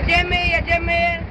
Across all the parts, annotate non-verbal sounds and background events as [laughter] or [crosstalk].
Yedemir, Yedemir.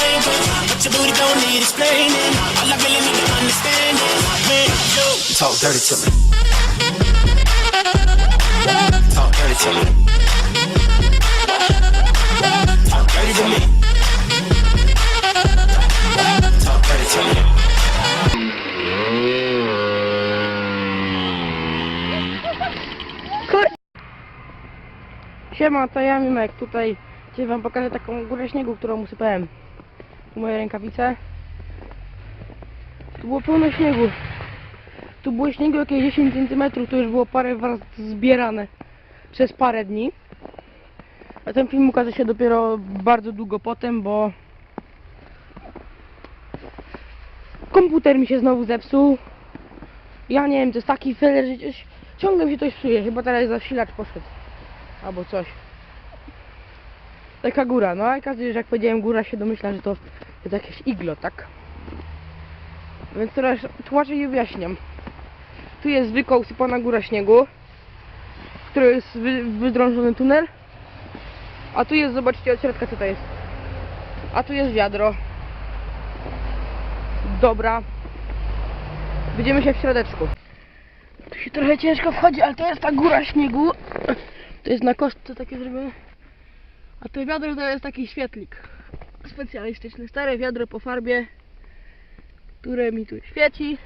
Language. But your booty don't need explaining. All I really need to understand is when you talk dirty to me. Talk dirty to me. Talk dirty to me. Talk dirty to me. Siema, to ja Mimek, tutaj dzisiaj wam pokażę taką górę śniegu, którą usypałem. Moje rękawice. Tu było pełno śniegu. Tu było śniegu jakieś 10 cm, to już było parę razy zbierane przez parę dni. A ten film ukaże się dopiero bardzo długo potem, bo komputer mi się znowu zepsuł. Ja nie wiem, to jest taki feller, że ciągle mi się coś psuje. Chyba teraz zasilacz poszedł. Albo coś. Taka góra, no a każdy, że jak powiedziałem góra się domyśla, że to jest jakieś iglo, tak? Więc teraz tłumaczę i wyjaśniam. Tu jest zwykła usypana góra śniegu, w jest wy, wydrążony tunel. A tu jest, zobaczcie od środka co to jest. A tu jest wiadro. Dobra. Widzimy się w środeczku. Tu się trochę ciężko wchodzi, ale to jest ta góra śniegu. To jest na kostce takie zrobione. A to wiadro to jest taki świetlik specjalistyczny. Stare wiadro po farbie, które mi tu świeci.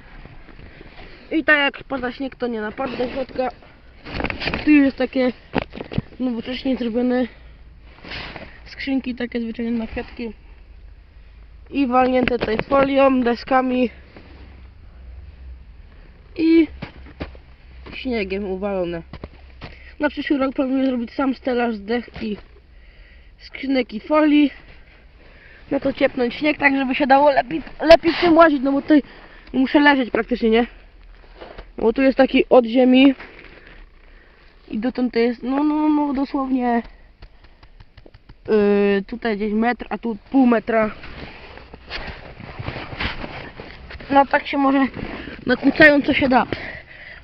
I tak jak pada śnieg, to nie napadł do środka. Tu jest takie nowocześnie zrobione skrzynki, takie zwyczajne na kwiatki. I walnięte tutaj folią, deskami i śniegiem uwalone. Na przyszły rok planuję zrobić sam stelaż z dech i skrzynek i folii. No to ciepnąć śnieg tak, żeby się dało lepiej, lepiej w tym łazić, no bo tutaj muszę leżeć praktycznie, nie? No Bo tu jest taki od ziemi i dotąd to jest, no, no, no dosłownie yy, tutaj gdzieś metr, a tu pół metra. No tak się może nakłócają co się da.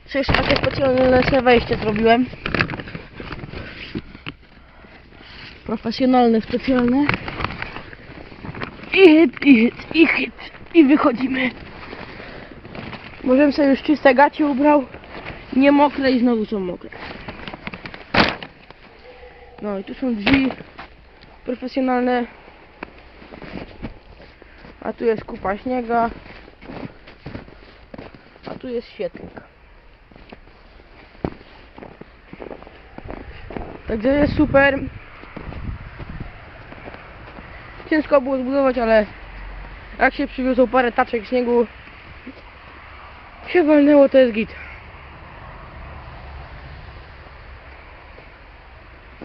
Co jeszcze takie specjalne wejście zrobiłem. Profesjonalne, specjalne. I hit, i hit, i hit. I wychodzimy. Możemy sobie już czyste gacie ubrał. Nie mokre i znowu są mokre. No i tu są drzwi profesjonalne. A tu jest kupa śniega. A tu jest świetlik. Także jest super. Ciężko było zbudować, ale jak się przywiozło parę taczek śniegu, się walnęło, to jest git.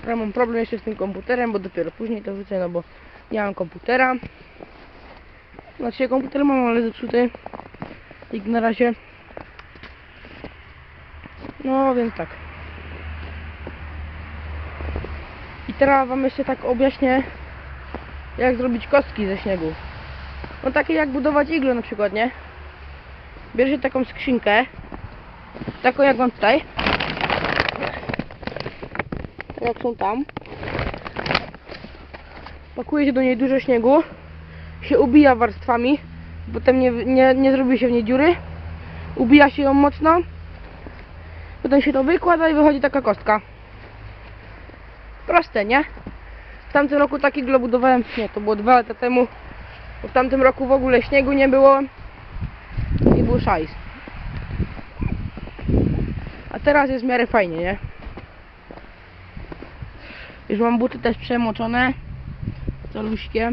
Ja mam problem jeszcze z tym komputerem, bo dopiero później to wrzucę, no bo nie mam komputera. Znaczy komputer mam, ale zepsuty. Jak na razie. No więc tak. I teraz wam jeszcze tak objaśnię jak zrobić kostki ze śniegu. No takie jak budować iglo na przykład, nie? Bierzecie taką skrzynkę, taką jak mam tutaj. Tak jak są tam. Pakuje się do niej dużo śniegu, się ubija warstwami, potem nie, nie, nie zrobi się w niej dziury. Ubija się ją mocno, potem się to wykłada i wychodzi taka kostka. Proste, nie? W tamtym roku taki iglo budowałem, nie, to było dwa lata temu. Bo w tamtym roku w ogóle śniegu nie było i był szajs. A teraz jest w miarę fajnie, nie? Już mam buty też przemoczone. Caluśkie.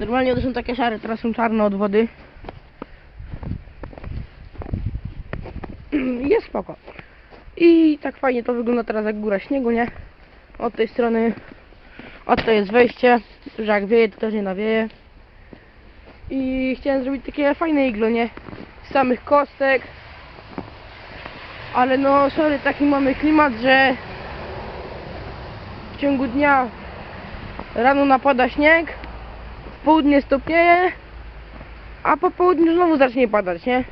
Normalnie one są takie szare, teraz są czarne od wody. [clears throat] Jest spoko. I tak fajnie to wygląda teraz jak góra śniegu, nie? Od tej strony Oto jest wejście, że jak wieje, to też nie nawieje. I chciałem zrobić takie fajne iglo, nie? Z samych kostek. Ale no, sorry, taki mamy klimat, że w ciągu dnia rano napada śnieg, w południe stopnieje, a po południu znowu zacznie padać, nie?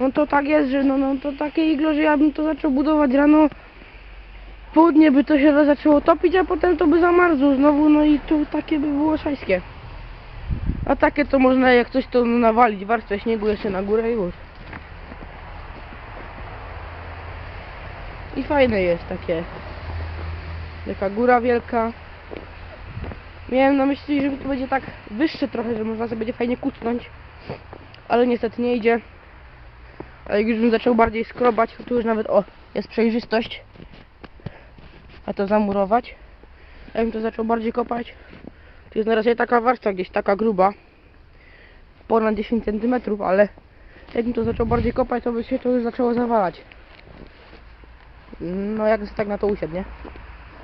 No to tak jest, że no, no to takie iglo, że ja bym to zaczął budować rano, w południe by to się zaczęło topić, a potem to by zamarzło znowu, no i tu takie by było szajskie. A takie to można jak coś to nawalić warstwę śniegu jeszcze na górę i już. I fajne jest takie. Taka góra wielka. Miałem na myśli, że to będzie tak wyższe trochę, że można sobie będzie fajnie kucnąć. Ale niestety nie idzie. A jak już bym zaczął bardziej skrobać, to tu już nawet o, jest przejrzystość. A to zamurować. Ja bym to zaczął bardziej kopać. Tu jest na razie taka warstwa gdzieś taka gruba. Ponad 10 cm, ale jakbym to zaczął bardziej kopać, to by się to już zaczęło zawalać. No jak tak na to usiadł, nie?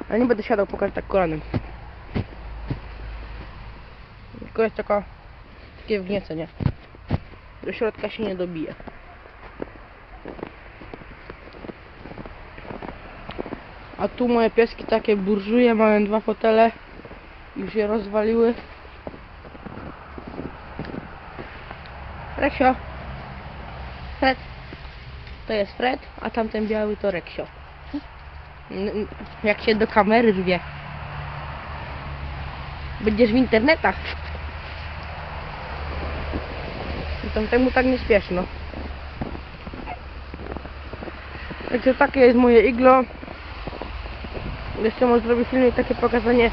Ale nie będę siadał, pokażę tak kolanem. Tylko jest taka takie wgniece, nie? Do środka się nie dobije. A tu moje pieski takie burżuje, mają dwa fotele. Już je rozwaliły. Reksio. Fred. To jest Fred, a tamten biały to Reksio. Jak się do kamery rwie. Będziesz w internetach. Tamtemu tak nie śpieszno. Także takie jest moje iglo. Jeszcze może zrobię filmik takie pokazanie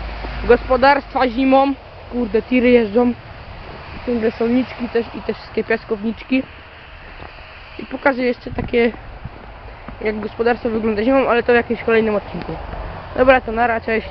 gospodarstwa zimą. Kurde, tiry jeżdżą. Ciągle są niczki też i te wszystkie piaskowniczki. I pokażę jeszcze takie jak gospodarstwo wygląda zimą, ale to w jakimś kolejnym odcinku. Dobra, to nara, cześć.